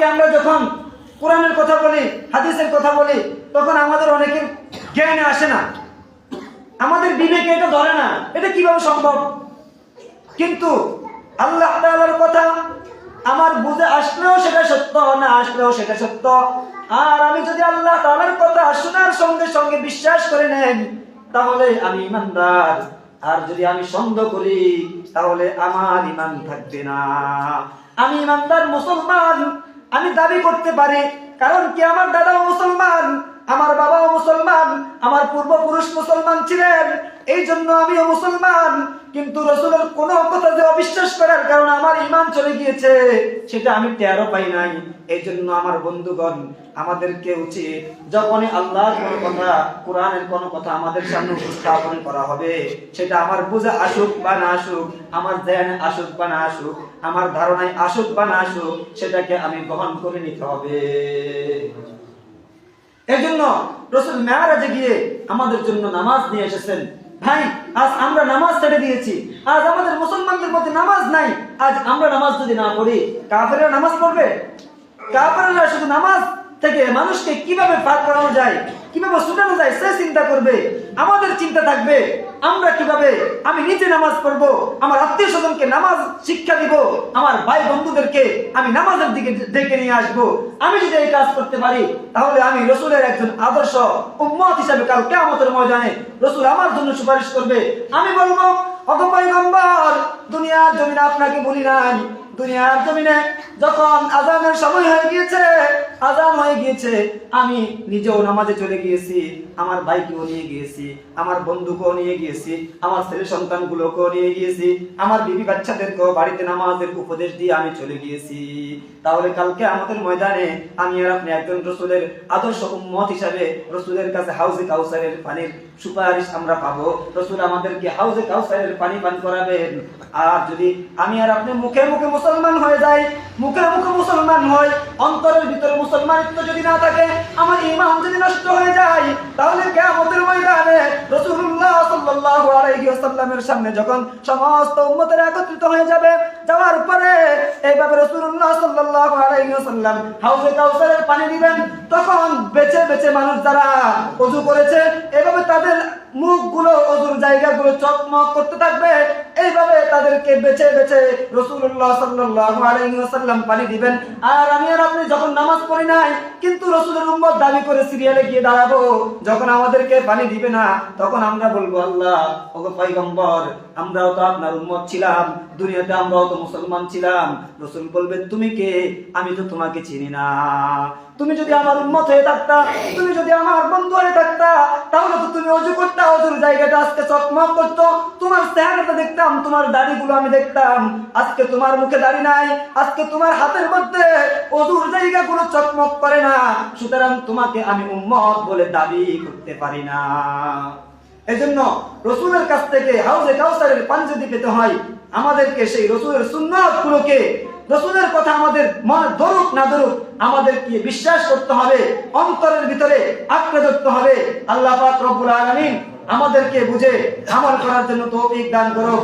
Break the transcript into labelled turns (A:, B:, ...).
A: আজকে আমরা যখন কোরআনের কথা বলি, হাদিসের কথা বলি, তখন আমাদের অনেকের জ্ঞানে আসে না। আমাদের বিবেকে এটা ধরে না। এটা কীভাবে সম্ভব? কিন্তু আল্লাহ তাআলার কথা আমার বুঝে আসলেও সেটা সত্য, না আসলেও সেটা সত্য। আর আমি যদি আল্লাহ তাআলার কথা শোনার সঙ্গে সঙ্গে বিশ্বাস করে নেন তাহলে আমি ইমানদার। আর যদি আমি সন্দেহ করি, তাহলে আমার ইমান থাকবে না। আমি ইমানদার মুসলমান আমি দাবি করতে পারি, কারণ কি আমার দাদাও মুসলমান, আমার বাবাও মুসলমান, আমার পূর্বপুরুষ মুসলমান ছিলেন এই জন্য আমিও মুসলমান। কিন্তু রসুলের কোনো কথা যে করার কারণে আমার ইমান চলে গিয়েছে। সেটা আমি টেরও পাই নাই। এই জন্য আমার বন্ধুগণ, আমাদেরকে উচিত যখনই আল্লাহর কোনো কথা, কোরআনের কোনো কথা আমাদের সামনে উপস্থাপন করা হবে, সেটা আমার বুঝে আসুক বা না আসুক, আমার ধ্যানে আসুক বা না আসুক, আমার ধারণায় আসুক বা না আসুক, সেটাকে আমি গ্রহণ করে নিতে হবে। এই জন্য রসুল মেয়ারাজে গিয়ে আমাদের জন্য নামাজ নিয়ে এসেছেন। ভাই, আজ আমরা নামাজ ছেড়ে দিয়েছি। আজ আমাদের মুসলমানদের মধ্যে নামাজ নাই। আজ আমরা নামাজ যদি না পড়ি কাফেরা নামাজ পড়বে? কাফেরা শুধু নামাজ থেকে মানুষকে কীভাবে পার করানো যায়, কীভাবে ছুটানো যায়, সে চিন্তা করবে। আমাদের চিন্তা থাকবে, আমরা কীভাবে, আমি নিজে নামাজ পড়ব, আমার আত্মীয় স্বজনকে নামাজ শিক্ষা দিব, আমার ভাই বন্ধুদেরকে আমি নামাজের দিকে ডেকে নিয়ে আসব। আমি যদি এই কাজ করতে পারি, তাহলে আমি রসুলের একজন আদর্শ উম্মত হিসাবে কাল কেমতের ময়দানে রসুল আমার জন্য সুপারিশ করবে। আমি বলব অগপয়গম্বর দুনিয়ার জমিনে আপনাকে বলি নাই। দুনিয়ার জমিনে যখন আজানের সময় হয়ে গিয়েছে আজান হয়ে গিয়েছে। আমি নিজেও নামাজে চলে গিয়েছি, আমার ভাইকেও নিয়ে গিয়েছি, আমার বন্ধুকেও নিয়ে গিয়েছি, আমার ছেলে সন্তানগুলোকেও নিয়ে গিয়েছি, আমার বিবি বাচ্চাদেরকেও বাড়িতে নামাজের উপদেশ দিয়ে আমি চলে গিয়েছি। তাহলে কালকে আমাদের ময়দানে আমি আর আপনি একজন রসুলের আদর্শ উম্মত হিসাবে রসুলের কাছে হাউজে কাউসারের পানির সুপারিশ আমরা পাবো। রসুল আমাদেরকে হাউজে কাউসারের পানি পান করাবেন। আর যদি আমি আর আপনি মুখে মুখে মুসলমান হয়ে যাই, মুখে মুখে মুসলমান হয় অন্তরের ভিতরে মুসলমানিত্ব যদি না থাকে, আমার ইমান যদি নষ্ট হয়ে যায়, তাহলে কিয়ামতের ময়দানে রাসূলুল্লাহ সাল্লাল্লাহু আলাইহি ওয়াসাল্লামের সামনে যখন সমস্ত উম্মতের একত্রিত হয়ে যাবে, যাওয়ার পরে এইভাবে রাসূলুল্লাহ সাল্লাল্লাহু আলাইহি ওয়াসাল্লাম হাউজে কাউসারের পানি দিবেন, তখন বেঁচে বেঁচে মানুষ যারা অজু করেছে, এভাবে তাদের মুখগুলো অজুর জায়গাগুলো চকমক করতে থাকবে তাদেরকে বেছে বেছে রসুল্লাহ সাল্লাল্লাহু আলাইহি পানি দিবেন। আর আমি আর আপনি যখন নামাজ পড়ি নাই, কিন্তু রসুলের উম্মত দাবি করে সিরিয়ালে গিয়ে দাঁড়াবো। যখন আমাদেরকে পানি দিবে না, তখন আমরা বলব, আল্লাহ, ওগো পয়গম্বর, আমরাও তো আপনার উম্মত ছিলাম। দুনিয়াতে আমরাও তো মুসলমান ছিলাম। রসুল বলবে, তুমি কে? আমি তো তোমাকে চিনি না। তুমি যদি আমার উন্মত হয়ে থাকতা, তুমি যদি আমার বন্ধু হয়ে থাকতা, তাহলে তো তুমি অজু করতা অজুর জায়গাটা আজকে চকমক করতো। তোমার চেহারাটা দেখতাম, তোমার দাড়িগুলো আমি দেখতাম। আজকে তোমার মুখে দাড়ি নাই, আজকে তোমার হাতের মধ্যে অজুর জায়গাগুলো চকমক করে না। সুতরাং তোমাকে আমি উম্মত বলে দাবি করতে পারি না। এজন্য রসুলের কাছ থেকে হাউজে কাউসারের যদি পেতে হয়। আমাদেরকে সেই রসুলের সুন্নত গুলোকে রসুলের কথা আমাদের মা ধরুক না ধরুক, আমাদেরকে বিশ্বাস করতে হবে, অন্তরের ভিতরে আঁকড়ে ধরতে হবে। আল্লাহ রব্বুল আলমিন আমাদেরকে বুঝে আমল করার জন্য তৌফিক দান করো